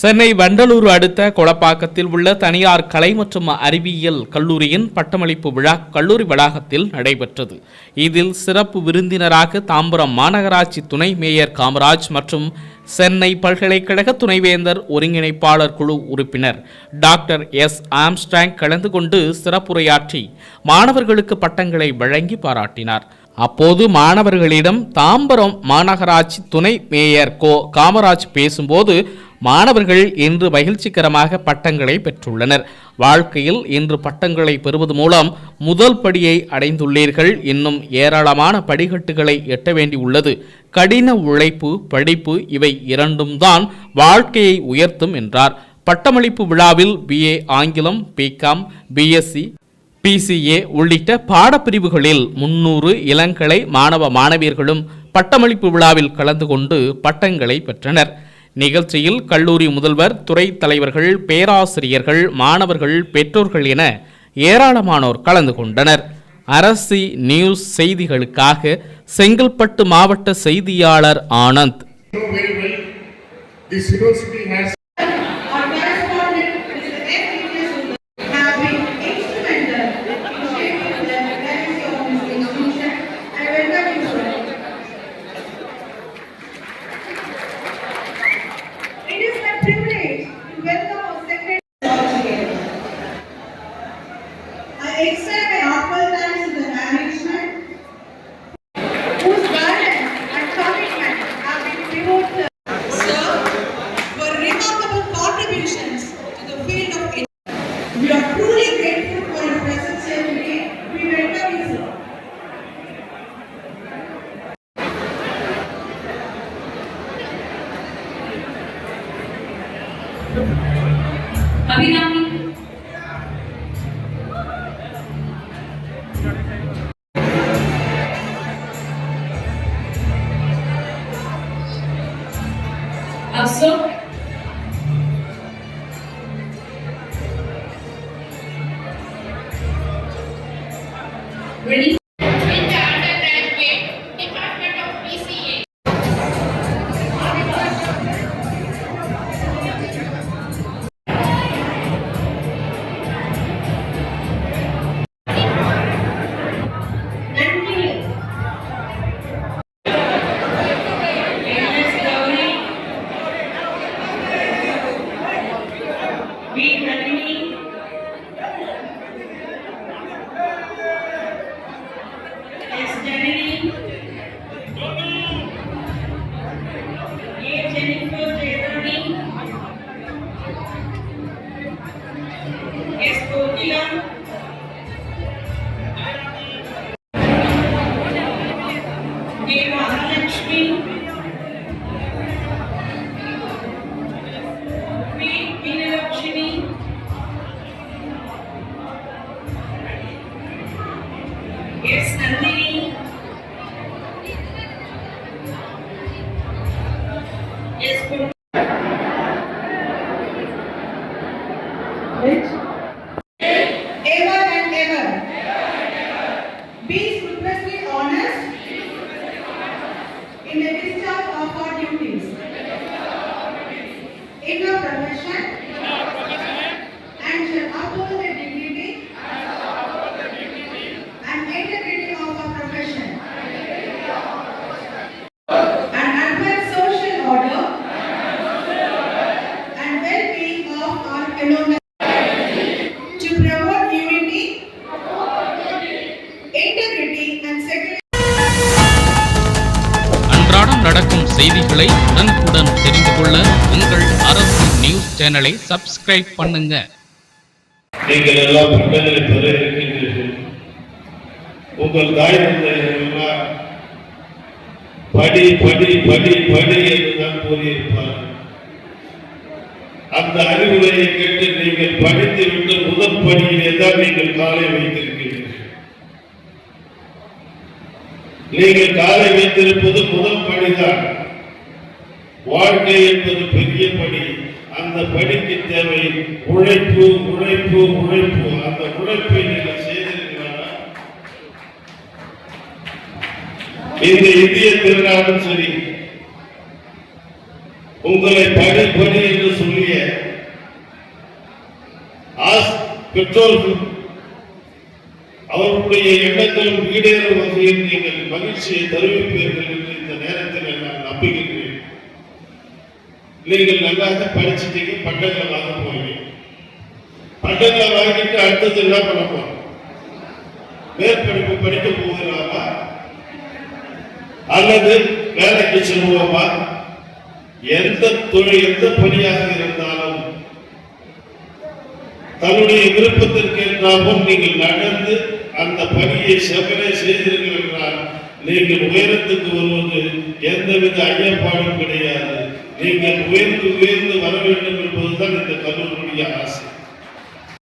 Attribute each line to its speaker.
Speaker 1: சென்னை வண்டலூர் அடுத்த கொளப்பாக்கத்தில் உள்ள தனியார் கலை மற்றும் அறிவியல் கல்லூரியின் பட்டமளிப்பு விழா கல்லூரி வளாகத்தில் நடைபெற்றது. இதில் சிறப்பு விருந்தினராக தாம்பரம் மாநகராட்சி துணை மேயர் காமராஜ் மற்றும் சென்னை பல்கலைக்கழக துணைவேந்தர் ஒருங்கிணைப்பாளர் குழு உறுப்பினர் டாக்டர் எஸ் ஆம்ஸ்டாங் கலந்து கொண்டு சிறப்புரையாற்றி மாணவர்களுக்கு பட்டங்களை வழங்கி பாராட்டினார். அப்போது மாணவர்களிடம் தாம்பரம் மாநகராட்சி துணை மேயர் கோ காமராஜ் பேசும்போது மாணவர்கள் இன்று மகிழ்ச்சிகரமாக பட்டங்களை பெற்றுள்ளனர். வாழ்க்கையில் இன்று பட்டங்களை பெறுவது மூலம் முதல் படியை அடைந்துள்ளீர்கள். இன்னும் ஏராளமான படிக்கட்டுகளை எட்ட வேண்டியுள்ளது கடின உழைப்பு படிப்பு இவை இரண்டும் தான் வாழ்க்கையை உயர்த்தும் என்றார். பட்டமளிப்பு விழாவில் பிஏ ஆங்கிலம் பிகாம் பிஎஸ்சி பிசிஏ உள்ளிட்ட பாடப்பிரிவுகளில் முன்னூறு இளங்கலை மாணவ மாணவியர்களும் பட்டமளிப்பு விழாவில் கலந்து கொண்டு பட்டங்களை பெற்றனர். நிகழ்ச்சியில் கல்லூரி முதல்வர் துறை தலைவர்கள் பேராசிரியர்கள் மாணவர்கள் பெற்றோர்கள் என ஏராளமானோர் கலந்து கொண்டனர். அரசி நியூஸ் செய்திகளுக்காக செங்கல்பட்டு மாவட்ட செய்தியாளர் Anand.
Speaker 2: truly grateful for your presence here today. We welcome you, sir. Abhirami अब सब really? is men. To promote unity, integrity and security.
Speaker 1: அன்றாடம் நடக்கும் செய்திகளை உடனுக்குடன் தெரிந்து கொள்ள உங்கள் அரசு நியூஸ் சேனலை சப்ஸ்கிரைப் பண்ணுங்க
Speaker 3: நீங்கள் எல்லாம் பெற இருக்கின்றீர்கள் உங்கள் தாய் தந்தையர்கள் படி படி படி படி என்றுதான் கூறியிருப்பார்கள் அந்த அறிவுரையை கேட்டு நீங்கள் படித்து விட்டு முதல் படியிலே தான் நீங்கள் காலை வைத்திருக்கிறீர்கள். நீங்கள் காலை வைத்திருப்பது முதல் பணிதான் வாழ்க்கை என்பது பெரிய பணி அந்த பணிக்கு தேவை உழைப்பு உழைப்பு உழைப்பு. அந்த உழைப்பை நீங்கள் செய்திருக்கிறாரா? இந்த இந்திய திருநாளும் சரி. உங்களை படி படி என்று சொல்லிய ஆஸ்- பெற்றோர்கள் அவர்களுடைய எண்ணங்களும் ஈடேறும் வகையில் நீங்கள் மகிழ்ச்சியை தெரிவிப்பீர்கள் என்று இந்த நேரத்தில் நான் நம்புகின்றேன். நீங்கள் நல்லாக படிச்சுட்டீங்க பட்டங்களை வாங்க போவீங்க பட்டங்களை வாங்கிட்டு அடுத்தது என்ன பண்ண போறோம் மேற்படிப்பு படிக்க போகிறாரா அல்லது வேலைக்கு செல்வோமா எந்த தொழில் எந்த பணியாக இருந்தாலும் தன்னுடைய விருப்பத்திற்கு என்றாலும் நீங்கள் நடந்து அந்த பணியை செவ்வனே செய்தீர்கள் என்றால் நீங்கள் உயரத்துக்கு வருவது எந்தவித ஐயப்பாடும் கிடையாது. நீங்கள் உயர்ந்து உயர்ந்து வர வேண்டும் என்பதுதான் இந்த கல்லூரியுடைய ஆசை.